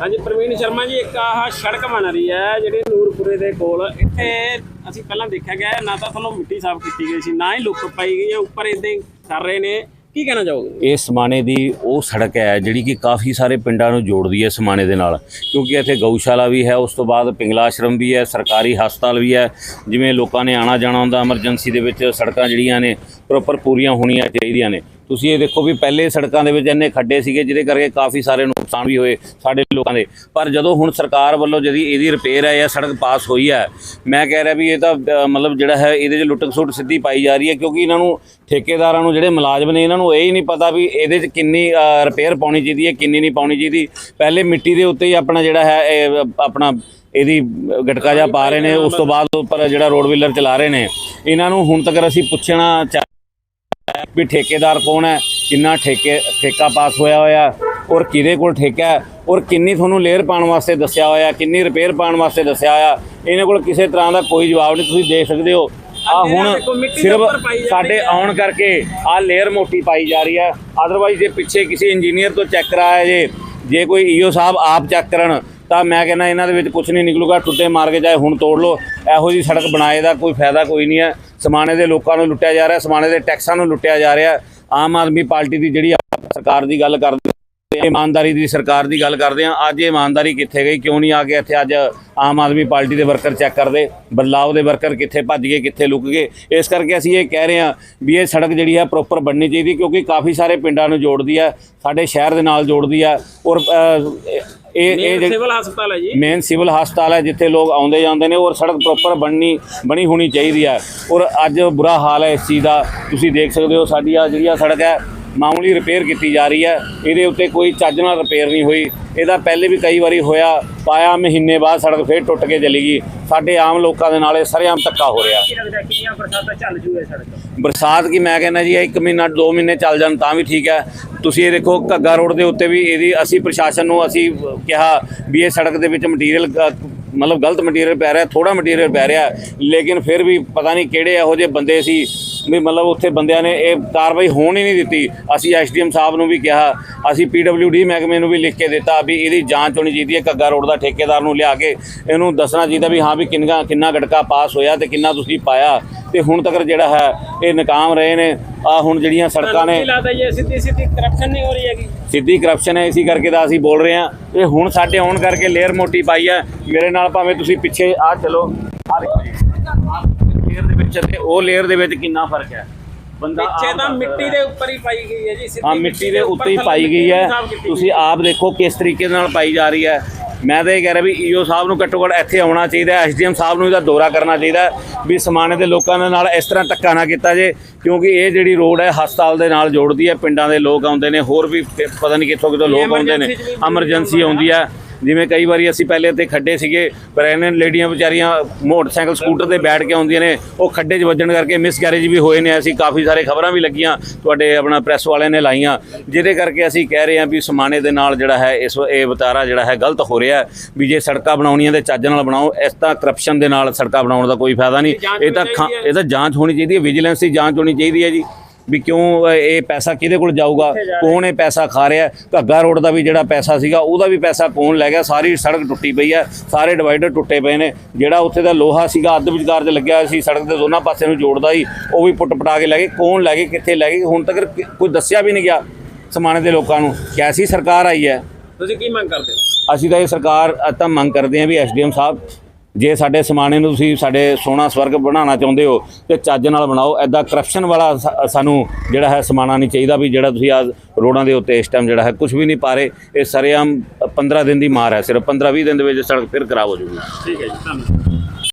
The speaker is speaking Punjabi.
ਹਾਂਜੀ, ਪ੍ਰਵੀਨ ਸ਼ਰਮਾ ਜੀ, ਇੱਕ ਆਹ ਸੜਕ ਬਣ ਰਹੀ ਹੈ ਜਿਹੜੀ ਨੂਰਪੁਰੇ ਦੇ ਕੋਲ। ਇੱਥੇ ਅਸੀਂ ਪਹਿਲਾਂ ਦੇਖਿਆ ਗਿਆ ਨਾ ਤਾਂ ਤੁਹਾਨੂੰ ਮਿੱਟੀ ਸਾਫ਼ ਕੀਤੀ ਗਈ ਸੀ, ਨਾ ਹੀ ਲੁੱਕ ਪਾਈ ਗਈ ਹੈ, ਉੱਪਰ ਇਦਾਂ ਹੀ ਕਰ ਰਹੇ ਨੇ। ਕੀ ਕਹਿਣਾ ਚਾਹੋਗੇ? ਇਹ ਸਮਾਣੇ ਦੀ ਉਹ ਸੜਕ ਹੈ, ਜਿਹੜੀ ਕਿ ਕਾਫੀ ਸਾਰੇ ਪਿੰਡਾਂ ਨੂੰ ਜੋੜਦੀ ਹੈ ਸਮਾਣੇ ਦੇ ਨਾਲ। ਕਿਉਂਕਿ ਇੱਥੇ ਗਊਸ਼ਾਲਾ ਵੀ ਹੈ, ਉਸ ਤੋਂ ਬਾਅਦ ਪਿੰਗਲਾ ਆਸ਼ਰਮ ਵੀ ਹੈ, ਸਰਕਾਰੀ ਹਸਪਤਾਲ ਵੀ ਹੈ। ਜਿਵੇਂ ਲੋਕਾਂ ਨੇ ਆਣਾ ਜਾਣਾ ਹੁੰਦਾ, ਐਮਰਜੈਂਸੀ ਦੇ ਵਿੱਚ ਸੜਕਾਂ ਜਿਹੜੀਆਂ ਨੇ, ਪ੍ਰੋਪਰ ਪੂਰੀਆਂ ਹੋਣੀਆਂ ਚਾਹੀਦੀਆਂ ਨੇ। ਤੁਸੀਂ ਇਹ ਦੇਖੋ ਵੀ ਪਹਿਲੇ ਸੜਕਾਂ ਦੇ ਵਿੱਚ ਇੰਨੇ ਖੱਡੇ ਸੀਗੇ, ਜਿਹਦੇ ਕਰਕੇ ਕਾਫੀ ਸਾਰੇ ਨੁਕਸਾਨ ਵੀ ਹੋਏ ਸਾਡੇ ਲੋਕਾਂ ਦੇ। ਪਰ ਜਦੋਂ ਹੁਣ ਸਰਕਾਰ ਵੱਲੋਂ ਜਿਹੜੀ ਇਹਦੀ ਰਿਪੇਅਰ ਹੈ ਜਾਂ ਸੜਕ ਪਾਸ ਹੋਈ ਹੈ, ਮੈਂ ਕਹਿ ਰਿਹਾ ਵੀ ਇਹ ਤਾਂ ਮਤਲਬ ਜਿਹੜਾ ਹੈ, ਇਹਦੇ 'ਚ ਲੁੱਟਕ ਸੁੱਟ ਸਿੱਧੀ ਪਾਈ ਜਾ ਰਹੀ ਹੈ, ਕਿਉਂਕਿ ਇਹਨਾਂ ਨੂੰ ਠੇਕੇਦਾਰਾਂ ਨੂੰ ਜਿਹੜੇ ਮੁਲਾਜ਼ਮ ਨੇ, ਇਹਨਾਂ ਨੂੰ ਇਹ ਹੀ ਨਹੀਂ ਪਤਾ ਵੀ ਇਹਦੇ 'ਚ ਕਿੰਨੀ ਰਿਪੇਅਰ ਪਾਉਣੀ ਚਾਹੀਦੀ ਹੈ, ਕਿੰਨੀ ਨਹੀਂ ਪਾਉਣੀ ਚਾਹੀਦੀ। ਪਹਿਲੇ ਮਿੱਟੀ ਦੇ ਉੱਤੇ ਹੀ ਆਪਣਾ ਜਿਹੜਾ ਹੈ, ਇਹ ਆਪਣਾ ਇਹਦੀ ਗਟਕਾ ਜਾ ਪਾ ਰਹੇ ਨੇ, ਉਸ ਤੋਂ ਬਾਅਦ ਉੱਪਰ ਜਿਹੜਾ ਰੋਡ ਵੀਲਰ ਚਲਾ ਰਹੇ ਨੇ। ਇਹਨਾਂ ਨੂੰ ਹੁਣ ਤੱਕ ਅਸੀਂ ਪੁੱਛਣਾ ਚਾ ਵੀ ਠੇਕੇਦਾਰ ਕੌਣ ਹੈ ਕਿੰਨਾ ਠੇਕੇ ਠੇਕਾ ਪਾਸ ਹੋਇਆ ਹੋਇਆ ਔਰ ਕਿਹਦੇ ਕੋਲ ਠੇਕਾ ਹੈ ਔਰ ਕਿੰਨੀ ਤੁਹਾਨੂੰ ਲੇਅਰ ਪਾਉਣ ਵਾਸਤੇ ਦੱਸਿਆ ਹੋਇਆ ਕਿੰਨੀ ਰਿਪੇਅਰ ਪਾਉਣ ਵਾਸਤੇ ਦੱਸਿਆ ਹੋਇਆ ਇਹਨਾਂ ਕੋਲ ਕਿਸੇ ਤਰ੍ਹਾਂ ਦਾ ਕੋਈ ਜਵਾਬ ਨਹੀਂ ਤੁਸੀਂ ਦੇਖ ਸਕਦੇ ਹੋ। ਆ ਹੁਣ ਸਿਰਫ ਸਾਡੇ। ਆਉਣ ਕਰਕੇ ਆ ਲੇਅਰ ਮੋਟੀ ਪਾਈ ਜਾ ਰਹੀ ਹੈ। ਅਦਰਵਾਈਜ਼ ਜੇ ਪਿੱਛੇ ਕਿਸੇ ਇੰਜੀਨੀਅਰ ਤੋਂ ਚੈੱਕ ਕਰਾਇਆ ਜੇ ਜੇ ਕੋਈ ਈਓ ਸਾਹਿਬ ਆਪ ਚੈੱਕ ਕਰਨ ਤਾਂ ਮੈਂ ਕਹਿੰਦਾ ਇਹਨਾਂ ਦੇ ਵਿੱਚ ਕੁਝ ਨਹੀਂ ਨਿਕਲੂਗਾ ਟੁੱਟੇ ਮਾਰ ਕੇ ਚਾਹੇ ਹੁਣ ਤੋੜ ਲਓ। ਇਹੋ ਜੀ ਸੜਕ ਬਣਾਏ ਦਾ ਕੋਈ ਫਾਇਦਾ ਕੋਈ ਨਹੀਂ ਹੈ। ਸਮਾਣੇ ਦੇ ਲੋਕਾਂ ਨੂੰ ਲੁੱਟਿਆ ਜਾ ਰਿਹਾ, ਸਮਾਣੇ ਦੇ ਟੈਕਸਾਂ ਨੂੰ ਲੁੱਟਿਆ ਜਾ ਰਿਹਾ। ਆਮ ਆਦਮੀ ਪਾਰਟੀ ਦੀ ਜਿਹੜੀ ਸਰਕਾਰ ਦੀ ਗੱਲ ਕਰਦੇ ਇਮਾਨਦਾਰੀ ਦੀ ਸਰਕਾਰ ਦੀ ਗੱਲ ਕਰਦੇ ਆ, ਅੱਜ ਇਹ ਇਮਾਨਦਾਰੀ ਕਿੱਥੇ ਗਈ, ਕਿਉਂ ਨਹੀਂ ਆ ਕੇ ਇੱਥੇ ਅੱਜ ਆਮ ਆਦਮੀ ਪਾਰਟੀ ਦੇ ਵਰਕਰ ਚੈੱਕ ਕਰਦੇ? ਬਦਲਾਵ ਦੇ ਵਰਕਰ ਕਿੱਥੇ ਭੱਜ ਗਏ, ਕਿੱਥੇ ਲੁਕ ਗਏ? ਇਸ ਕਰਕੇ ਅਸੀਂ ਇਹ ਕਹਿ ਰਹੇ ਹਾਂ ਵੀ ਇਹ ਸੜਕ ਜਿਹੜੀ ਹੈ ਪ੍ਰੋਪਰ ਬਣਨੀ ਚਾਹੀਦੀ, ਕਿਉਂਕਿ ਕਾਫੀ ਸਾਰੇ ਪਿੰਡਾਂ ਨੂੰ ਜੋੜਦੀ ਹੈ ਸਾਡੇ ਸ਼ਹਿਰ ਦੇ ਨਾਲ ਜੋੜਦੀ ਹੈ ਔਰ ਇਹ ਇਹ ਜਿਹੜੀ ਸਿਵਲ ਹਸਪਤਾਲ ਹੈ ਜੀ। ਮੇਨ ਸਿਵਲ ਹਸਪਤਾਲ ਹੈ ਜਿੱਥੇ ਲੋਕ ਆਉਂਦੇ ਜਾਂਦੇ ਨੇ ਔਰ ਸੜਕ ਪ੍ਰੋਪਰ ਬਣਨੀ ਬਣੀ ਹੋਣੀ ਚਾਹੀਦੀ ਹੈ। ਔਰ ਅੱਜ ਬੁਰਾ ਹਾਲ ਹੈ ਇਸ ਚੀਜ਼ ਦਾ। ਤੁਸੀਂ ਦੇਖ ਸਕਦੇ ਹੋ ਸਾਡੀ ਆ ਜਿਹੜੀ ਆ ਸੜਕ ਹੈ ਮਾਮੂਲੀ ਰਿਪੇਅਰ ਕੀਤੀ ਜਾ ਰਹੀ ਹੈ। ਇਹਦੇ ਉੱਤੇ ਕੋਈ ਚੱਜ ਨਾਲ ਰਿਪੇਅਰ ਨਹੀਂ ਹੋਈ। ਇਹਦਾ ਪਹਿਲੇ ਵੀ ਕਈ ਵਾਰੀ ਹੋਇਆ ਪਾਇਆ ਮਹੀਨੇ ਬਾਅਦ ਸੜਕ ਫੇਰ ਟੁੱਟ ਕੇ ਚਲੀ ਗਈ। ਸਾਡੇ ਆਮ ਲੋਕਾਂ ਦੇ ਨਾਲ ਇਹ ਸਰੇਆਮ ਧੱਕਾ ਹੋ ਰਿਹਾ। ਬਰਸਾਤਾਂ ਕੀ ਮੈਂ ਕਹਿੰਦਾ ਜੀ ਇਹ ਇੱਕ ਮਹੀਨਾ ਦੋ ਮਹੀਨੇ ਚੱਲ ਜਾਣ ਤਾਂ ਵੀ ਠੀਕ ਹੈ। ਤੁਸੀਂ ਇਹ ਦੇਖੋ ਘੱਗਾ ਰੋਡ ਦੇ ਉੱਤੇ ਵੀ ਇਹਦੀ ਅਸੀਂ ਪ੍ਰਸ਼ਾਸਨ ਨੂੰ ਅਸੀਂ ਕਿਹਾ ਵੀ ਇਹ ਸੜਕ ਦੇ ਵਿੱਚ ਮਟੀਰੀਅਲ ਮਤਲਬ ਗਲਤ ਮਟੀਰੀਅਲ ਪੈ ਰਿਹਾ ਥੋੜਾ ਮਟੀਰੀਅਲ ਪੈ ਰਿਹਾ। ਲੇਕਿਨ ਫਿਰ ਵੀ ਪਤਾ ਨਹੀਂ ਕਿਹੜੇ ਇਹੋ ਜਿਹੇ ਬੰਦੇ ਸੀ। ਵੀ ਮਤਲਬ ਉੱਥੇ ਬੰਦਿਆਂ ਨੇ ਇਹ ਕਾਰਵਾਈ ਹੋਣ ਹੀ ਨਹੀਂ ਦਿੱਤੀ। ਅਸੀਂ ਐਸਡੀਐਮ ਸਾਹਿਬ ਨੂੰ ਵੀ ਕਿਹਾ ਅਸੀਂ ਪੀਡਬਲਯੂਡੀ ਮਹਿਕਮੇ ਨੂੰ ਵੀ ਲਿਖ ਕੇ ਦਿੱਤਾ ਵੀ ਇਹਦੀ ਜਾਂਚ ਹੋਣੀ ਚਾਹੀਦੀ ਹੈ ਘੱਗਾ ਰੋਡ ਦਾ ਠੇਕੇਦਾਰ ਨੂੰ ਲਿਆ ਕੇ ਇਹਨੂੰ ਦੱਸਣਾ ਚਾਹੀਦਾ ਵੀ ਹਾਂ ਵੀ ਕਿੰਨਾ ਕਿੰਨਾ ਗਟਕਾ ਪਾਸ ਹੋਇਆ ਤੇ ਕਿੰਨਾ ਤੁਸੀਂ ਪਾਇਆ। ਤੇ ਹੁਣ ਤੱਕ ਜਿਹੜਾ ਹੈ ਇਹ ਨਾਕਾਮ ਰਹੇ ਨੇ। ਆ ਹੁਣ ਜਿਹੜੀਆਂ ਸੜਕਾਂ ਨੇ ਲੱਗਦਾ ਸਿੱਧੀ ਸਿੱਧੀ ਕਰਪਸ਼ਨ ਨਹੀਂ ਹੋ ਰਹੀ ਹੈਗੀ? ਸਿੱਧੀ ਕਰਪਸ਼ਨ ਹੈ ਇਸੇ ਕਰਕੇ ਤਾਂ ਅਸੀਂ ਬੋਲ ਰਹੇ ਹਾਂ। ਇਹ ਹੁਣ ਸਾਡੇ ਆਉਣ ਕਰਕੇ ਲੇਅਰ ਮੋਟੀ ਪਾਈ ਹੈ। ਮੇਰੇ ਨਾਲ ਭਾਵੇਂ ਤੁਸੀਂ ਪਿੱਛੇ ਆ ਚਲੋ। ਆ ਦੇਖੋ ਜੀ। ਲੇਅਰ ਦੇ ਵਿੱਚ ਤੇ ਉਹ ਲੇਅਰ ਦੇ ਵਿੱਚ ਕਿੰਨਾ ਫ਼ਰਕ ਹੈ? ਬੰਦਾ ਪਿੱਛੇ ਤਾਂ ਮਿੱਟੀ ਦੇ ਉੱਪਰ ਹੀ ਪਾਈ ਗਈ ਹੈ ਜੀ ਸਿੱਧੀ ਹਾਂ ਮਿੱਟੀ ਦੇ ਉੱਤੇ ਹੀ ਪਾਈ ਗਈ ਹੈ। ਕੀਤੀ ਤੁਸੀਂ ਆਪ ਦੇਖੋ ਕਿਸ ਤਰੀਕੇ ਨਾਲ ਪਾਈ ਜਾ ਰਹੀ ਹੈ। ਮੈਂ ਤਾਂ ਇਹ ਕਹਿ ਰਿਹਾ ਵੀ ਈਓ ਸਾਹਿਬ ਨੂੰ ਘੱਟੋ ਘੱਟ ਇੱਥੇ ਆਉਣਾ ਚਾਹੀਦਾ ਹੈ ਐਸਡੀਐਮ ਸਾਹਿਬ ਨੂੰ ਇਹਦਾ ਦੌਰਾ ਕਰਨਾ ਚਾਹੀਦਾ ਵੀ ਸਮਾਣੇ ਦੇ ਲੋਕਾਂ ਦੇ ਨਾਲ ਇਸ ਤਰ੍ਹਾਂ ਧੱਕਾ ਨਾ ਕੀਤਾ ਜੇ ਕਿਉਂਕਿ ਇਹ ਜਿਹੜੀ ਰੋਡ ਹੈ ਹਸਪਤਾਲ ਦੇ ਨਾਲ ਜੋੜਦੀ ਹੈ ਪਿੰਡਾਂ ਦੇ ਲੋਕ ਆਉਂਦੇ ਨੇ ਹੋਰ ਵੀ ਪਤਾ ਨਹੀਂ ਕਿੱਥੋਂ ਕਿੱਥੋਂ ਲੋਕ ਆਉਂਦੇ ਨੇ ਐਮਰਜੈਂਸੀ ਆਉਂਦੀ ਹੈ। ਜਿਵੇਂ ਕਈ ਵਾਰੀ ਅਸੀਂ ਪਹਿਲੇ ਤੇ ਖੱਡੇ ਸੀਗੇ ਪਰ ਇਹਨਾਂ ਲੇਡੀਆਂ ਵਿਚਾਰੀਆਂ ਮੋਟਰਸਾਈਕਲ ਸਕੂਟਰ ਤੇ ਬੈਠ ਕੇ ਆਉਂਦੀਆਂ ਨੇ ਉਹ ਖੱਡੇ 'ਚ ਵੱਜਣ ਕਰਕੇ ਮਿਸਕੈਰੇਜ ਵੀ ਹੋਏ ਨੇ ਅਸੀਂ ਕਾਫੀ ਸਾਰੇ ਖਬਰਾਂ ਵੀ ਲੱਗੀਆਂ ਤੁਹਾਡੇ ਆਪਣਾ ਪ੍ਰੈਸ ਵਾਲਿਆਂ ਨੇ ਲਾਈਆਂ ਜਿਹਦੇ ਕਰਕੇ ਅਸੀਂ ਕਹਿ ਰਹੇ ਹਾਂ ਵੀ ਸਮਾਨੇ ਦੇ ਨਾਲ ਜਿਹੜਾ ਹੈ ਇਸ ਇਹ ਵਤਾਰਾ ਜਿਹੜਾ ਹੈ ਗਲਤ ਹੋ ਰਿਹਾ ਵੀ ਜੇ ਸੜਕਾਂ ਬਣਾਉਣੀਆਂ ਤੇ ਚੱਜ ਨਾਲ ਬਣਾਓ ਇਸ ਤਾਂ ਕਰਪਸ਼ਨ ਦੇ ਨਾਲ ਸੜਕਾਂ ਬਣਾਉਣ ਦਾ ਕੋਈ ਫਾਇਦਾ ਨਹੀਂ ਇਹ ਤਾਂ। ਇਹ ਤਾਂ ਜਾਂਚ ਹੋਣੀ ਚਾਹੀਦੀ ਹੈ ਵਿਜੀਲੈਂਸ ਦੀ ਜਾਂਚ ਹੋਣੀ ਚਾਹੀਦੀ ਹੈ ਜੀ ਵੀ ਕਿਉਂ ਇਹ ਪੈਸਾ ਕਿਹਦੇ ਕੋਲ ਜਾਊਗਾ? ਕੌਣ ਇਹ ਪੈਸਾ ਖਾ ਰਿਹਾ? ਘੱਗਾ ਰੋਡ ਦਾ ਵੀ ਜਿਹੜਾ ਪੈਸਾ ਸੀਗਾ ਉਹਦਾ ਵੀ ਪੈਸਾ ਕੌਣ ਲੈ ਗਿਆ? ਸਾਰੀ ਸੜਕ ਟੁੱਟੀ ਪਈ ਹੈ ਸਾਰੇ ਡਿਵਾਈਡਰ ਟੁੱਟੇ ਪਏ ਨੇ। ਜਿਹੜਾ ਉੱਥੇ ਦਾ ਲੋਹਾ ਸੀਗਾ ਅੱਧ ਵਿਚਕਾਰ 'ਚ ਲੱਗਿਆ ਸੀ ਸੜਕ ਦੇ ਦੋਨਾਂ ਪਾਸੇ ਨੂੰ ਜੋੜਦਾ ਸੀ ਉਹ ਵੀ ਪੁੱਟ ਪਟਾ ਕੇ ਲੈ ਗਏ। ਕੌਣ ਲੈ ਗਏ ਕਿੱਥੇ ਲੈ ਗਏ? ਹੁਣ ਤੱਕ ਕੋਈ ਦੱਸਿਆ ਵੀ ਨਹੀਂ ਗਿਆ ਸਮਾਣੇ ਦੇ ਲੋਕਾਂ ਨੂੰ। ਕੈਸੀ ਸਰਕਾਰ ਆਈ ਹੈ? ਤੁਸੀਂ ਕੀ ਮੰਗ ਕਰਦੇ ਹੋ? ਅਸੀਂ ਤਾਂ ਇਹ ਸਰਕਾਰ ਤਾਂ ਮੰਗ ਕਰਦੇ ਹਾਂ ਵੀ ਐਸਡੀਐਮ ਸਾਹਿਬ ਜੇ ਸਾਡੇ ਸਮਾਣੇ ਨੂੰ ਤੁਸੀਂ ਸਾਡੇ ਸੋਹਣਾ ਸਵਰਗ ਬਣਾਉਣਾ ਚਾਹੁੰਦੇ ਹੋ, ਤੇ ਚੱਜ ਨਾਲ ਬਣਾਓ। ਐਦਾਂ ਕਰਪਸ਼ਨ ਵਾਲਾ ਸਾਨੂੰ ਜਿਹੜਾ ਹੈ ਸਮਾਣਾ ਨਹੀਂ ਚਾਹੀਦਾ ਵੀ ਜਿਹੜਾ ਤੁਸੀਂ ਆ ਰੋਡਾਂ ਦੇ ਉੱਤੇ ਇਸ ਟਾਈਮ ਜਿਹੜਾ ਹੈ ਕੁਝ ਵੀ ਨਹੀਂ ਪਾ ਰਹੇ। ਇਹ ਸਰੇਆਮ 15 ਦਿਨ ਦੀ ਮਾਰ ਹੈ। ਸਿਰਫ 15 20 ਦਿਨ ਦੇ ਵਿੱਚ ਸੜਕ ਫਿਰ ਖਰਾਬ ਹੋ ਜੂਗੀ ਠੀਕ ਹੈ ਜੀ, ਧੰਨਵਾਦ।